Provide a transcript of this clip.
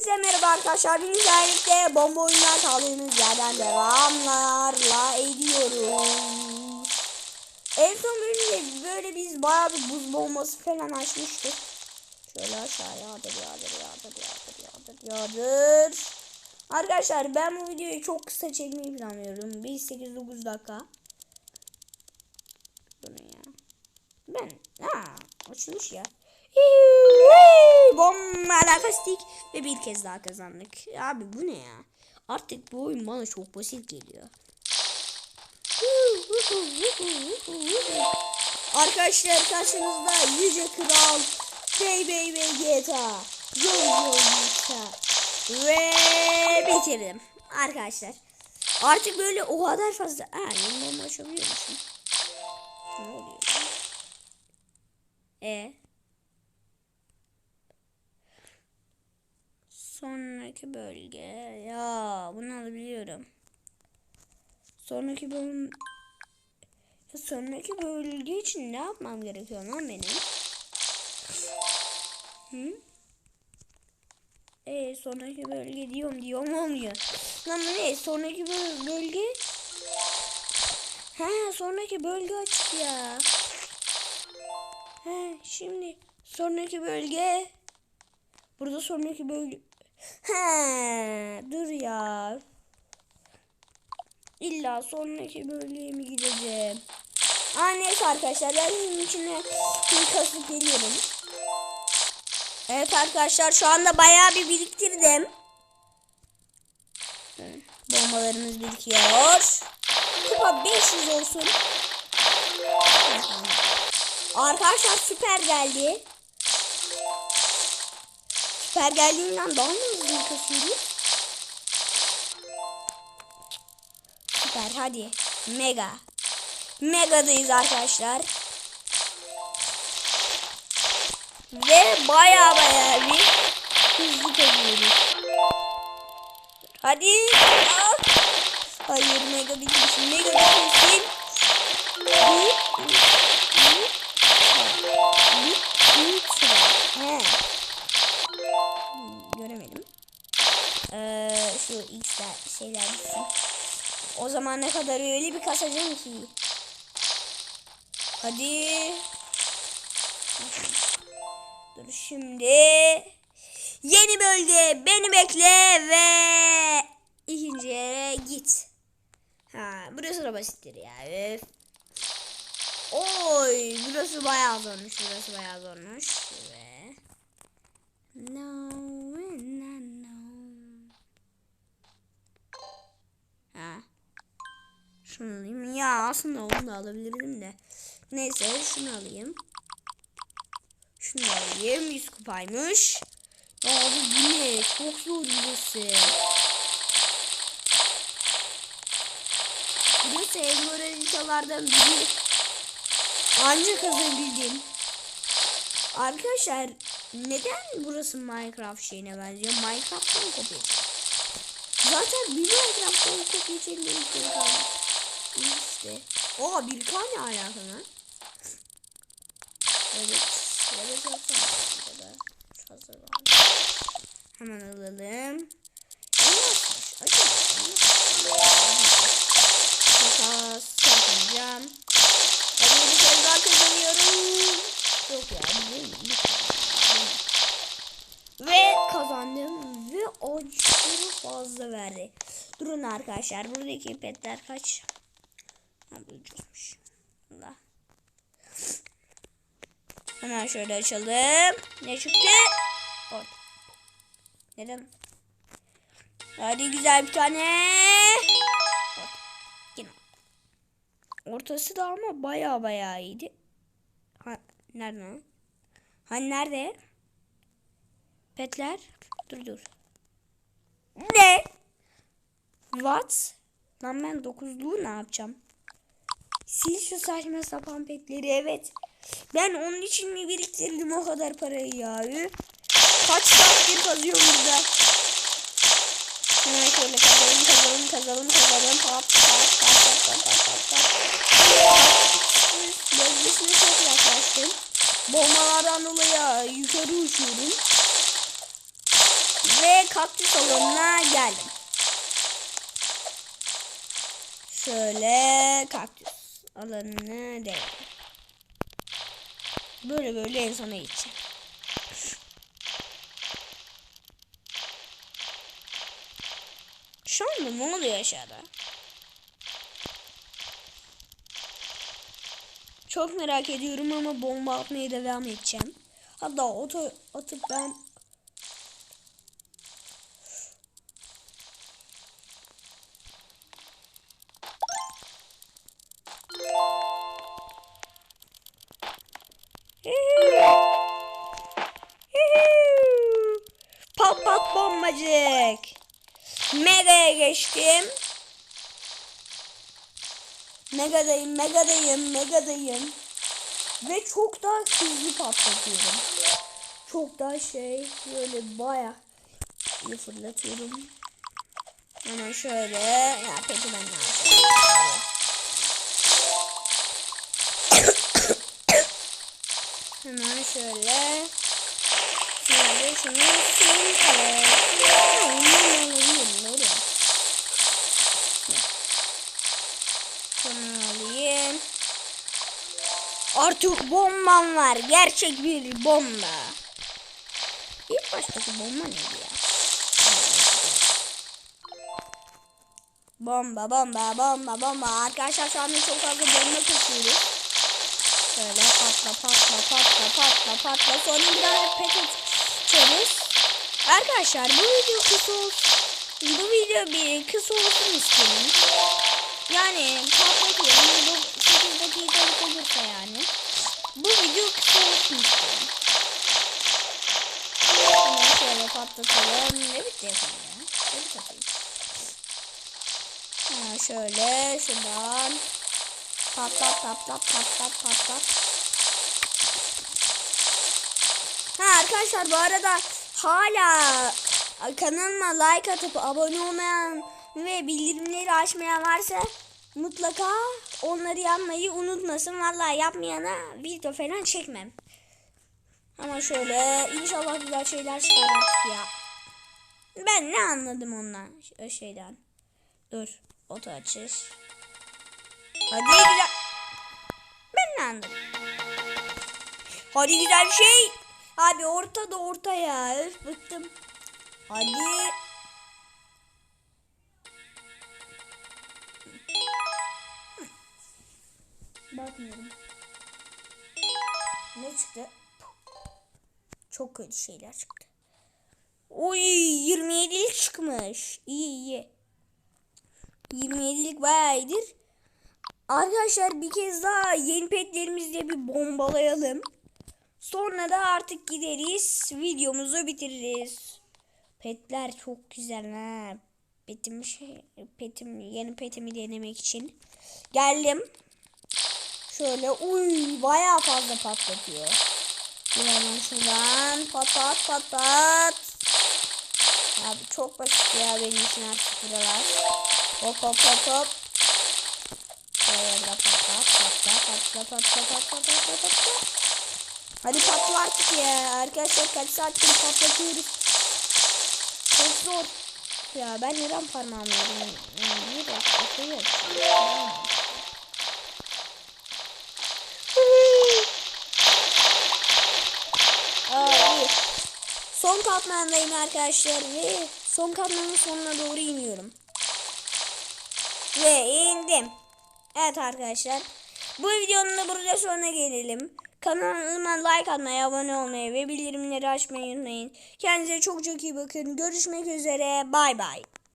Hepinize merhaba arkadaşlar. Biz birlikte bomba oyunlar kaldığımız yerden devamlarla ediyoruz. En son bölümde böyle biz bayağı bir buz bombası falan açmıştık. Şöyle aşağı yağdır yağdır yağdır yağdır yağdır yağdır. Arkadaşlar ben bu videoyu çok kısa çekmeyi planlıyorum. 1-8-9 dakika. Bu ne ya? Ben ha açılmış ya. Bomba lakastik ve bir kez daha kazandık. Abi bu ne ya? Artık bu oyun bana çok basit geliyor. Arkadaşlar karşınızda Yüce Kral Bey Bey GTA Jojo GTA ve bitirdim arkadaşlar. Artık böyle o kadar fazla. Ha, bomba açabiliyor musun? Ne oluyor? E Sonraki bölge. Ya bunu alabiliyorum. Sonraki bölüm sonraki bölge için ne yapmam gerekiyor lan benim? Hı? E sonraki bölge diyorum diyorum olmuyor. Lan ne? Sonraki böl- bölge He sonraki bölge açık ya. He şimdi sonraki bölge Burada sonraki bölge He, dur ya. İlla sonraki bölgeye mi gideceğim? Aa neyse arkadaşlar ben bunun içine bir kasıp geliyorum. Evet arkadaşlar şu anda bayağı bir biriktirdim. Bombalarımız birikiyor. Kupa 500 olsun. Arkadaşlar süper geldi. Süper geldiğinden daha mı hızlı kasıyoruz? Süper hadi. Mega. Mega'dayız arkadaşlar. Ve baya baya bir hızlı kazıyoruz. Hadi. Aa. Hayır mega bitmişsin. Mega bitmişsin. Şu x'ler şeyler gitsin. O zaman ne kadar öyle bir kasacağım ki. Hadi. Dur şimdi. Yeni bölge beni bekle ve ikinci yere git. Ha, burası da basittir ya. Öf. Oy, burası bayağı zormuş. Burası bayağı zormuş. Ve no. Ha. Şunu alayım. Ya aslında onu da alabilirdim de. Neyse şunu alayım. Şunu alayım. 100 kupaymış. Abi bu ne? Çok zor burası. Burası Elmor haritalardan biri. Ancak kazanabildim. Arkadaşlar neden burası Minecraft şeyine benziyor? Minecraft'tan kopya. Zaten bir Minecraft'tan kopya çekmeyi kaldı. İşte. Oha bir K ne alaka lan? Evet. Evet var. Hemen alalım. Takas. Hadi bir kez kazanıyorum. Yok ya. Değil, ve kazandım ve aşırı fazla verdi. Durun arkadaşlar buradaki petler kaç? Ha ucuzmuş. Allah. Hemen şöyle açalım. Ne çıktı? Orada. Neden? Hadi güzel bir tane. Yine. Ortası da ama baya baya iyiydi. Ha, nerede? Hani nerede? Petler. Dur dur. Ne? What? Lan ben dokuzluğu ne yapacağım? Sil şu saçma sapan petleri evet. Ben onun için mi biriktirdim o kadar parayı ya? Kaç saattir kazıyorum burada. Hemen şöyle kazalım kazalım kazalım kazalım. Pat pat pat pat pat pat pat. Bölgesine çok yaklaştım. Bombalardan dolayı yukarı uçuyorum. Ve kaktüs alanına geldim. Şöyle kaktüs alanını değil. Böyle böyle en sona gideceğim. Şu anda ne oluyor aşağıda? Çok merak ediyorum ama bomba atmaya devam edeceğim. Hatta oto atıp ben Mega'ya geçtim. Megadayım, megadayım, megadayım. Ve çok daha hızlı patlatıyorum. Çok daha şey böyle baya iyi fırlatıyorum. Hemen şöyle. Ya peki ben ne? Hemen şöyle. Şöyle şunu sil. Evet. Ne oluyor? Şunu alayım. Artık bombam var. Gerçek bir bomba. İlk baştaki bomba neydi ya? Bomba bomba bomba bomba. Arkadaşlar şu anda çok fazla bomba taşıyoruz. Şöyle patla patla patla patla patla. Sonra bir daha pet açarız. Arkadaşlar bu video kısa olsun. Bu video bir kısa olsun istiyorum. Yani patlatıyorum. 8 dakikalık olursa yani. Bu video kısa olsun istiyorum. Şöyle patlatalım. Ne bitti yapalım ya? Bitti yapayım? Ha, şöyle şuradan patlat patlat patlat patlat. Ha arkadaşlar bu arada hala kanalıma like atıp abone olmayan ve bildirimleri açmayan varsa mutlaka onları yapmayı unutmasın. Vallahi yapmayana video falan çekmem. Ama şöyle inşallah güzel şeyler çıkar ya. Ben ne anladım ondan o şeyden. Dur. Oto açış. Hadi güzel. Ben ne anladım. Hadi güzel şey. Abi orta da orta ya. Öf bıktım. Hadi. Bakmıyorum. Ne çıktı? Çok kötü şeyler çıktı. Oy 27'lik çıkmış. İyi iyi. 27'lik bayağı. Arkadaşlar bir kez daha yeni petlerimizle bir bombalayalım. Sonra da artık gideriz. Videomuzu bitiririz. Petler çok güzel ha. Petim, şey, petim, yeni petimi denemek için. Geldim. Şöyle uy bayağı fazla patlatıyor. Hemen şuradan patlat patlat. Abi çok basit ya benim için artık buralar. Hop hop hop hop. Şöyle patlat patlat patlat patlat patlat patlat patlat. Hadi patla artık ya. Arkadaşlar kaç saattir patlatıyoruz. Çok zor. Ya ben neden parmağımı yedim? Niye de patlatıyor? Aa, iyi. Son katmandayım arkadaşlar ve son katmanın sonuna doğru iniyorum. Ve indim. Evet arkadaşlar. Bu videonun da burada sonuna gelelim. Kanalıma like atmayı, abone olmayı ve bildirimleri açmayı unutmayın. Kendinize çok çok iyi bakın. Görüşmek üzere. Bay bay.